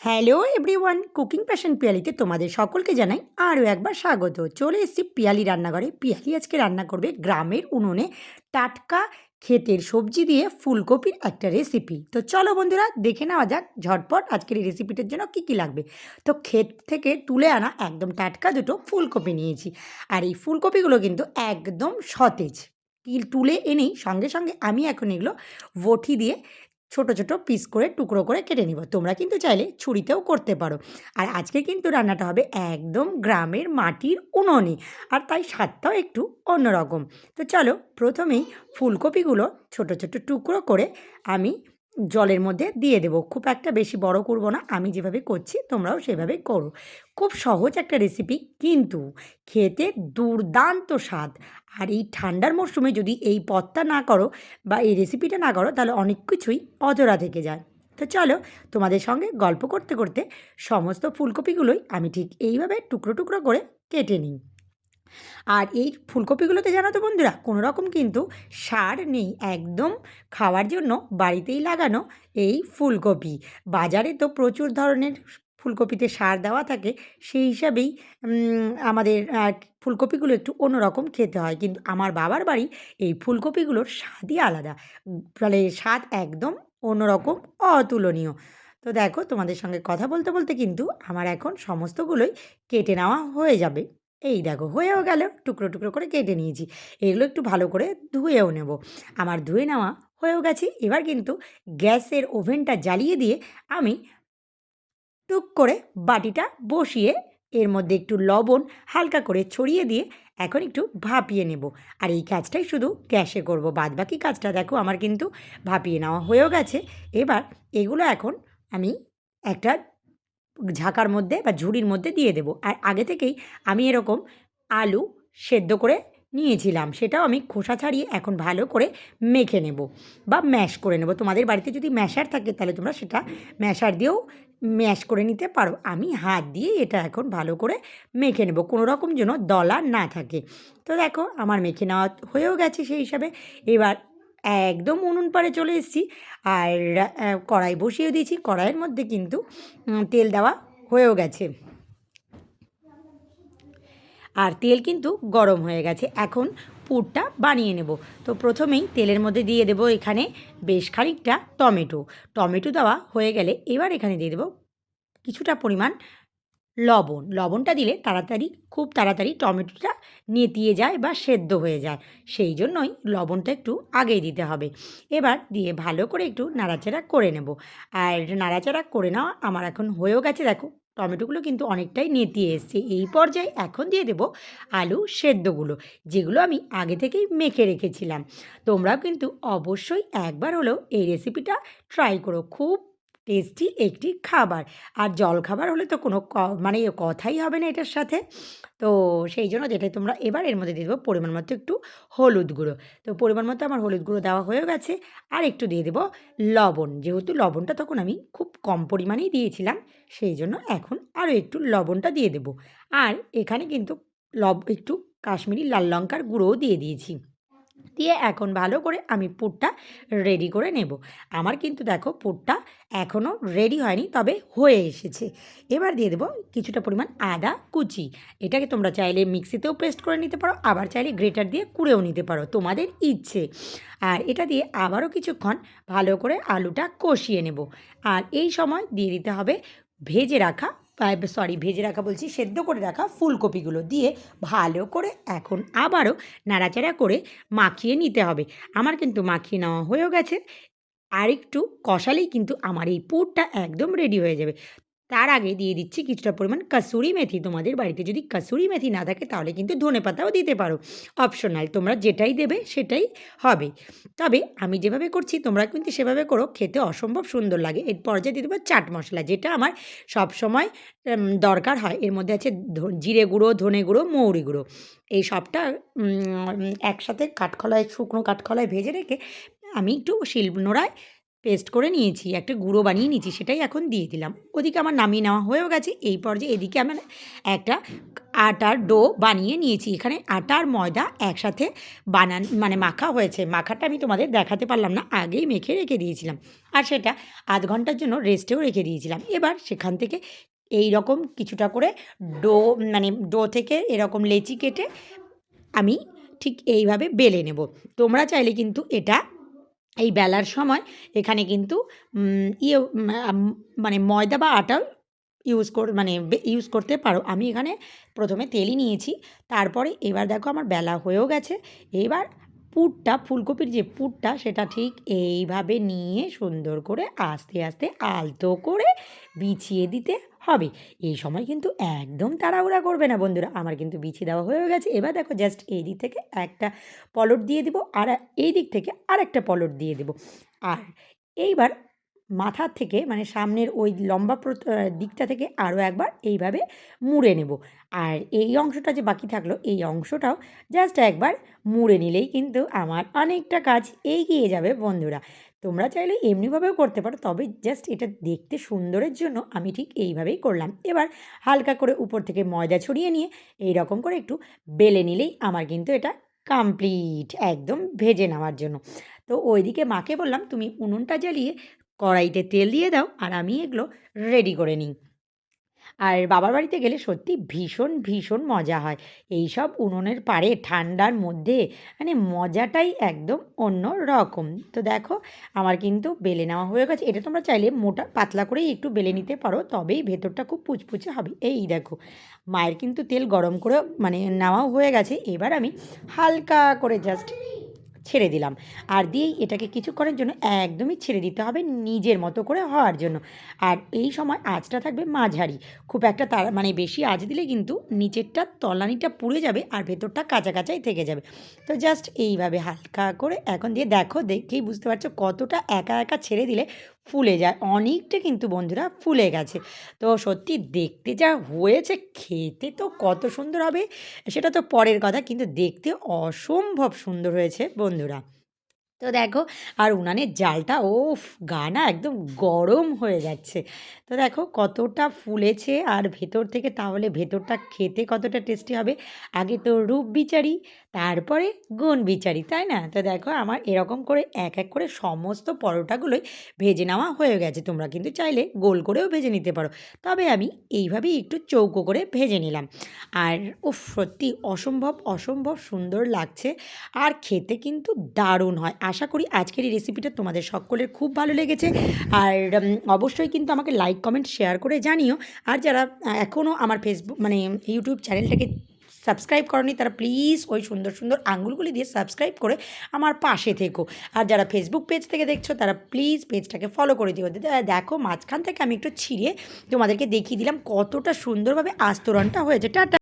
Hello everyone cooking passion পিয়ালিতে তোমাদের সকলকে জানাই আরও একবার স্বাগত। চলে এসেছি পিয়ালি রান্নাঘরে। পিয়ালি আজকে রান্না করবে গ্রামের উনুনে টাটকা ক্ষেতের সবজি দিয়ে ফুলকপির একটা রেসিপি তো চলো বন্ধুরা, দেখে নেওয়া যাক ঝটপট আজকের এই রেসিপিটার জন্য কী কী লাগবে। তো ক্ষেত থেকে তুলে আনা একদম টাটকা দুটো ফুলকপি নিয়েছি। আর এই ফুলকপিগুলো কিন্তু একদম সতেজ। তুলে এনেই সঙ্গে সঙ্গে আমি এখন এগুলো বটি দিয়ে ছোট ছোট পিস করে, টুকরো করে কেটে নিব। তোমরা কিন্তু চাইলে ছুরিতেও করতে পারো। আর আজকে কিন্তু রান্নাটা হবে একদম গ্রামের মাটির উনুনে। আর তাই স্বাদটাও একটু অন্যরকম। তো চলো, প্রথমেই ফুলকপিগুলো ছোট ছোট টুকরো করে আমি জলের মধ্যে দিয়ে দেবো। খুব একটা বেশি বড় করব না, আমি যেভাবে করছি তোমরাও সেভাবে করো। খুব সহজ একটা রেসিপি কিন্তু খেতে দুর্দান্ত স্বাদ। আর এই ঠান্ডার মরশুমে যদি এই পদটা না করো বা এই রেসিপিটা না করো, তাহলে অনেক কিছুই অধরা থেকে যায়। তো চলো তোমাদের সঙ্গে গল্প করতে করতে সমস্ত ফুলকপিগুলোই আমি ঠিক এইভাবে টুকরো টুকরো করে কেটে নিই। আর এই ফুলকপিগুলোতে জানো তো বন্ধুরা, কোনো রকম কিন্তু সার নেই একদম। খাওয়ার জন্য বাড়িতেই লাগানো এই ফুলকপি। বাজারে তো প্রচুর ধরনের ফুলকপিতে সার দেওয়া থাকে, সেই হিসাবেই আমাদের ফুলকপিগুলো একটু অন্যরকম খেতে হয়। কিন্তু আমার বাবার বাড়ি এই ফুলকপিগুলোর স্বাদই আলাদা। ফলে স্বাদ একদম অন্যরকম, অতুলনীয়। তো দেখো তোমাদের সঙ্গে কথা বলতে বলতে কিন্তু আমার এখন সমস্তগুলোই কেটে নেওয়া হয়ে যাবে। এই দেখো হয়েও গেল, টুকরো টুকরো করে কেটে নিয়েছি। এগুলো একটু ভালো করে ধুয়েও নেব। আমার ধুয়ে নেওয়া হয়েও গেছে। এবার কিন্তু গ্যাসের ওভেনটা জ্বালিয়ে দিয়ে আমি টুক করে বাটিটা বসিয়ে এর মধ্যে একটু লবণ হালকা করে ছড়িয়ে দিয়ে এখন একটু ভাপিয়ে নেব। আর এই কাজটাই শুধু গ্যাসে করব। বাদ বাকি কাজটা দেখো আমার কিন্তু ভাপিয়ে নেওয়া হয়েও গেছে। এবার এগুলো এখন আমি একটা ঝাঁকার মধ্যে বা ঝুড়ির মধ্যে দিয়ে দেবো। আর আগে থেকেই আমি এরকম আলু সেদ্ধ করে নিয়েছিলাম, সেটাও আমি খোসা ছাড়িয়ে এখন ভালো করে মেখে নেব বা ম্যাশ করে নেব। তোমাদের বাড়িতে যদি ম্যাশার থাকে তাহলে তোমরা সেটা ম্যাশার দিয়েও ম্যাশ করে নিতে পারো। আমি হাত দিয়ে এটা এখন ভালো করে মেখে নেব। কোনো রকম যেন দলা না থাকে। তো দেখো, আমার মেখে নেওয়া হয়েও গেছে সেই হিসাবে। এবার একদম উনুন পাড়ে চলে এসেছি। আর কড়াই বসিয়ে দিয়েছি। কড়াইয়ের মধ্যে কিন্তু তেল দেওয়া হয়েও গেছে। আর তেল কিন্তু গরম হয়ে গেছে। এখন পুরটা বানিয়ে নেব। তো প্রথমেই তেলের মধ্যে দিয়ে দেবো এখানে বেশ খানিকটা টমেটো। টমেটো দেওয়া হয়ে গেলে এবার এখানে দিয়ে দেবো কিছুটা পরিমাণ লবণ। লবণটা দিলে তাড়াতাড়ি, খুব তাড়াতাড়ি টমেটোটা নেতিয়ে যায় বা সেদ্ধ হয়ে যায়। সেই জন্যই লবণটা একটু আগেই দিতে হবে। এবার দিয়ে ভালো করে একটু নাড়াচাড়া করে নেব। আর নাড়াচাড়া করে নেওয়া আমার এখন হয়েও গেছে, দেখো। টমেটোগুলো কিন্তু অনেকটাই নেতিয়ে এসছে। এই পর্যায়ে এখন দিয়ে দেবো আলু সেদ্ধগুলো, যেগুলো আমি আগে থেকেই মেখে রেখেছিলাম। তোমরাও কিন্তু অবশ্যই একবার হলেও এই রেসিপিটা ট্রাই করো। খুব টেস্টি একটি খাবার। আর জলখাবার হলে তো কোনো মানে কথাই হবে না এটার সাথে। তো সেই জন্য যেটাই তোমরা এবার এর মধ্যে দিয়ে দেবো পরিমাণ মতো একটু হলুদ গুঁড়ো। তো পরিমাণ মতো আমার হলুদ গুঁড়ো দেওয়া হয়ে গেছে। আর একটু দিয়ে দেবো লবণ। যেহেতু লবণটা তখন আমি খুব কম পরিমাণেই দিয়েছিলাম, সেই জন্য এখন আরও একটু লবণটা দিয়ে দেবো। আর এখানে কিন্তু লব, একটু কাশ্মীরি লাল লঙ্কার গুঁড়োও দিয়ে দিয়েছি। দিয়ে এখন ভালো করে আমি পুরটা রেডি করে নেব। আমার কিন্তু দেখো পুরটা এখনও রেডি হয়নি, তবে হয়ে এসেছে। এবার দিয়ে দেবো কিছুটা পরিমাণ আদা কুচি। এটাকে তোমরা চাইলে মিক্সিতেও পেস্ট করে নিতে পারো, আবার চাইলে গ্রেটার দিয়ে কুড়েও নিতে পারো, তোমাদের ইচ্ছে। আর এটা দিয়ে আবারও কিছুক্ষণ ভালো করে আলুটা কষিয়ে নেব। আর এই সময় দিয়ে দিতে হবে ভেজে রাখা সরি ভেজে রাখা বলছি, সেদ্ধ করে রাখা ফুলকপিগুলো দিয়ে ভালো করে এখন আবারও নাড়াচাড়া করে মাখিয়ে নিতে হবে। আমার কিন্তু মাখিয়ে নেওয়া হয়েও গেছে। আরেকটু কষালেই কিন্তু আমার এই পুরটা একদম রেডি হয়ে যাবে। তার আগে দিয়ে দিচ্ছি কিছুটা পরিমাণ কাসুরি মেথি। তোমাদের বাড়িতে যদি কাসুরি মেথি না থাকে, তাহলে কিন্তু ধনে পাতাও দিতে পারো। অপশনাল তোমরা যেটাই দেবে সেটাই হবে। তবে আমি যেভাবে করছি, তোমরা কিন্তু সেভাবে করো, খেতে অসম্ভব সুন্দর লাগে। এর পর্যায়ে দিয়ে দেবো চাট মশলা, যেটা আমার সব সময় দরকার হয়। এর মধ্যে আছে জিরে গুঁড়ো, ধনে গুঁড়ো, মৌরি গুঁড়ো। এই সবটা একসাথে কাঠখলায়, শুকনো কাঠখলায় ভেজে রেখে আমি একটু শিল নোড়ায় পেস্ট করে নিয়েছি, একটা গুঁড়ো বানিয়ে নিয়েছি, সেটাই এখন দিয়ে দিলাম। ওদিকে আমার নামিয়ে নেওয়া হয়েও গেছে, এই পর্যায়ে এদিকে আমার একটা আটার ডো বানিয়ে নিয়েছি। এখানে আটা আর ময়দা একসাথে বানান মানে মাখা হয়েছে। মাখাটা আমি তোমাদের দেখাতে পারলাম না, আগেই মেখে রেখে দিয়েছিলাম। আর সেটা আধ ঘণ্টার জন্য রেস্টেও রেখে দিয়েছিলাম। এবার সেখান থেকে এই রকম কিছুটা করে ডো মানে ডো থেকে এরকম লেচি কেটে আমি ঠিক এইভাবে বেলে নেব। তোমরা চাইলে কিন্তু এটা এই বেলার সময় এখানে কিন্তু ইয়ে মানে ময়দা বা আটাল ইউজ কর মানে ইউজ করতে পারো। আমি এখানে প্রথমে তেলই নিয়েছি, তারপরে এবার দেখো আমার বেলা হয়েও গেছে। এবার পুরটা, ফুলকপির যে পুরটা, সেটা ঠিক এইভাবে নিয়ে সুন্দর করে আস্তে আস্তে আলতো করে বিছিয়ে দিতে হবে। এই সময় কিন্তু একদম তাড়াহুড়া করবে না বন্ধুরা। আমার কিন্তু বিছিয়ে দেওয়া হয়ে গেছে। এবার দেখো জাস্ট এই দিক থেকে একটা পলট দিয়ে দেবো আর এই দিক থেকে আর একটা পলট দিয়ে দেবো। আর এইবার মাথার থেকে মানে সামনের ওই লম্বা দিকটা থেকে আরও একবার এইভাবে মুড়ে নেব। আর এই অংশটা যে বাকি থাকল, এই অংশটাও জাস্ট একবার মুড়ে নিলেই কিন্তু আমার অনেকটা কাজ এগিয়ে যাবে বন্ধুরা। তোমরা চাইলে এমনিভাবেও করতে পারো, তবে জাস্ট এটা দেখতে সুন্দরের জন্য আমি ঠিক এইভাবেই করলাম। এবার হালকা করে উপর থেকে ময়দা ছড়িয়ে নিয়ে এই রকম করে একটু বেলে নিলেই আমার কিন্তু এটা কমপ্লিট একদম ভেজে নেওয়ার জন্য। তো ওইদিকে মাকে বললাম, তুমি উনুনটা জ্বালিয়ে কড়াইতে তেল দিয়ে দাও আর আমি এগুলো রেডি করে নিই। আর বাবার বাড়িতে গেলে সত্যি ভীষণ ভীষণ মজা হয়। এই সব উনুনের পাড়ে ঠান্ডার মধ্যে মানে মজাটাই একদম অন্য রকম। তো দেখো, আমার কিন্তু বেলে নেওয়া হয়ে গেছে। এটা তোমরা চাইলে মোটা, পাতলা করেই একটু বেলে নিতে পারো, তবেই ভেতরটা খুব পুচপুচে হবে। এই দেখো, মায়ের কিন্তু তেল গরম করে মানে নেওয়াও হয়ে গেছে। এবার আমি হালকা করে জাস্ট ছেড়ে দিলাম। আর দিয়েই এটাকে কিছু করার জন্য একদমই ছেড়ে দিতে হবে নিজের মতো করে হওয়ার জন্য। আর এই সময় আঁচটা থাকবে মাঝারি। খুব একটা তার মানে বেশি আঁচ দিলে কিন্তু নিচেরটা, তলানিটা পুড়ে যাবে আর ভেতরটা কাঁচা কাঁচাই থেকে যাবে। তো জাস্ট এইভাবে হালকা করে এখন দিয়ে দেখো, দেখেই বুঝতে পারছ কতটা একা একা ছেড়ে দিলে ফুলে যায়। অনেকটা কিন্তু বন্ধুরা ফুলে গেছে। তো সত্যি দেখতে যা হয়েছে, খেতে তো কত সুন্দর হবে, সেটা তো পরের কথা, কিন্তু দেখতে অসম্ভব সুন্দর হয়েছে বন্ধুরা। তো দেখো, আর উনানের জালটা, ওফ গানা একদম গরম হয়ে যাচ্ছে। তো দেখো কতটা ফুলেছে, আর ভেতর থেকে তাহলে ভেতরটা খেতে কতটা টেস্টি হবে। আগে তো রূপ বিচারি তারপরে গুণ বিচারি, তাই না? তো দেখো আমার এরকম করে এক এক করে সমস্ত পরোটাগুলোই ভেজে নেওয়া হয়ে গেছে। তোমরা কিন্তু চাইলে গোল করেও ভেজে নিতে পারো। তবে আমি এইভাবেই একটু চৌকো করে ভেজে নিলাম। আর ও সত্যি অসম্ভব অসম্ভব সুন্দর লাগছে। আর খেতে কিন্তু দারুণ হয়। আশা করি আজকের এই রেসিপিটা তোমাদের সকলের খুব ভালো লেগেছে। আর অবশ্যই কিন্তু আমাকে লাইক কমেন্ট শেয়ার করে জানিও। আর যারা এখনও আমার ফেসবুক মানে ইউটিউব চ্যানেলটাকে সাবস্ক্রাইব করনি তারা প্লিজ ওই সুন্দর সুন্দর আঙ্গুলগুলি দিয়ে সাবস্ক্রাইব করে আমার পাশে থেকো। আর যারা ফেসবুক পেজ থেকে দেখছ, তারা প্লিজ পেজটাকে ফলো করে দিও। দেখো মাঝখান থেকে আমি একটু ছিঁড়ে তোমাদেরকে দেখিয়ে দিলাম কতটা সুন্দরভাবে আস্তরণটা হয়েছে। টাটা!